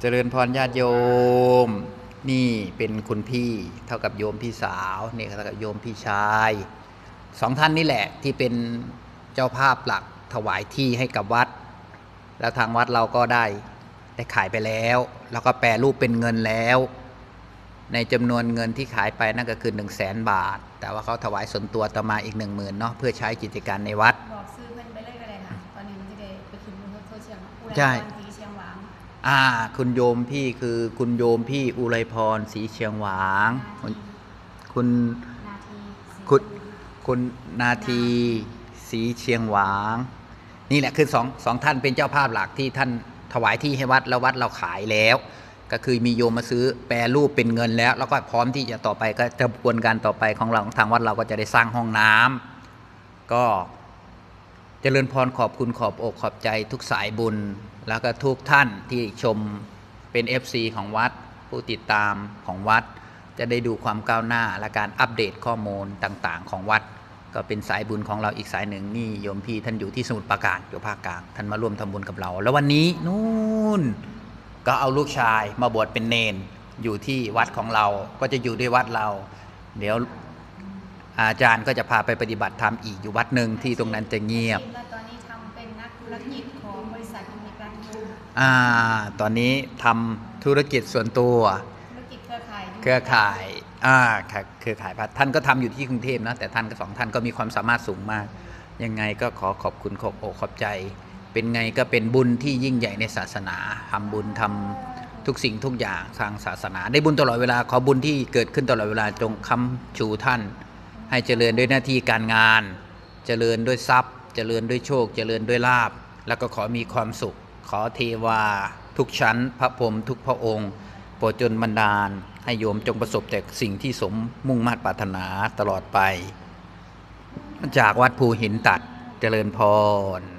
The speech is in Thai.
เจริญพรญาติโยม นี่เป็นคุณพี่เท่ากับโยมพี่สาวนี่เท่ากับโยมพี่ชายสองท่านนี่แหละที่เป็นเจ้าภาพหลักถวายที่ให้กับวัด แล้วทางวัดเราก็ได้ได้ขายไปแล้ว แล้วก็แปรรูปเป็นเงินแล้ว ในจำนวนเงินที่ขายไปนั่นก็คือ 1 0 0 0 0แสนบาท แต่ว่าเขาถวายส่วนตัวต่อมาอีก 1 0,000เนาะเพื่อใช้กิจการในวัดบอกซื้อเพิ่นไปเลยก็ได้ค่ะตอนนี้มันจะได้ไปขึ้นบนโซเชียลผู้ใช่ อ่า คุณโยมพี่คือคุณโยมพี่อุไรพรศรีเชียงหวาง คุณคุณนาทีคุณคุณนาทีศรีเชียงหวาง นี่แหละคือสองสองท่านเป็นเจ้าภาพหลักที่ท่านถวายที่ให้วัดแล้ววัดเราขายแล้ว ก็คือมีโยมมาซื้อแปรรูปเป็นเงินแล้ว แล้วก็พร้อมที่จะต่อไปก็กระบวนการต่อไปของเราทางวัดเราก็จะได้สร้างห้องน้ำก็เจริญพรขอบคุณขอบอกขอบใจทุกสายบุญ แล้วก็ทุกท่านที่ชมเป็น FC ของวัด ผู้ติดตามของวัด จะได้ดูความก้าวหน้าและการอัปเดตข้อมูลต่างๆ ของวัด ก็เป็นสายบุญของเราอีกสายหนึ่งนี่โยมพี่ท่านอยู่ที่สมุทรปราการอยู่ภาคกลางท่านมาร่วมทำบุญกับเรา แล้ววันนี้นู่นก็เอาลูกชายมาบวชเป็นเนนอยู่ที่วัดของเราก็จะอยู่ด้วยวัดเรา เดี๋ยว อาจารย์ก็จะพาไปปฏิบัติธรรมอีกอยู่วัดหนึ่งที่ตรงนั้นจะเงียบคิดว่าตอนนี้ทำเป็นนักธุรกิจของบริษัทมีการยูอ่าตอนนี้ทำธุรกิจส่วนตัว ธุรกิจเครือข่ายยู่เครือข่ายอ่าค่ะเครือข่ายพัฒน์ท่านก็ทำอยู่ที่กรุงเทพนะแต่ท่านก็สองท่านก็มีความสามารถสูงมาก ยังไงก็ขอขอบคุณขอบอกขอบใจ เป็นไงก็เป็นบุญที่ยิ่งใหญ่ในศาสนาทำบุญทำทุกสิ่งทุกอย่างทางศาสนา ได้บุญตลอดเวลาขอบุญที่เกิดขึ้นตลอดเวลาจงคำชูท่าน ให้เจริญด้วยหน้าที่การงาน เจริญด้วยทรัพย์ เจริญด้วยโชค เจริญด้วยลาบ แล้วก็ขอมีความสุข ขอเทวา ทุกชั้น พระพรหมทุกพระองค์โปรดจนบันดาล ให้โยมจงประสบแต่สิ่งที่สมมุ่งมา่ปรารถนาตลอดไป จากวัดภูหินตัดเจริญพร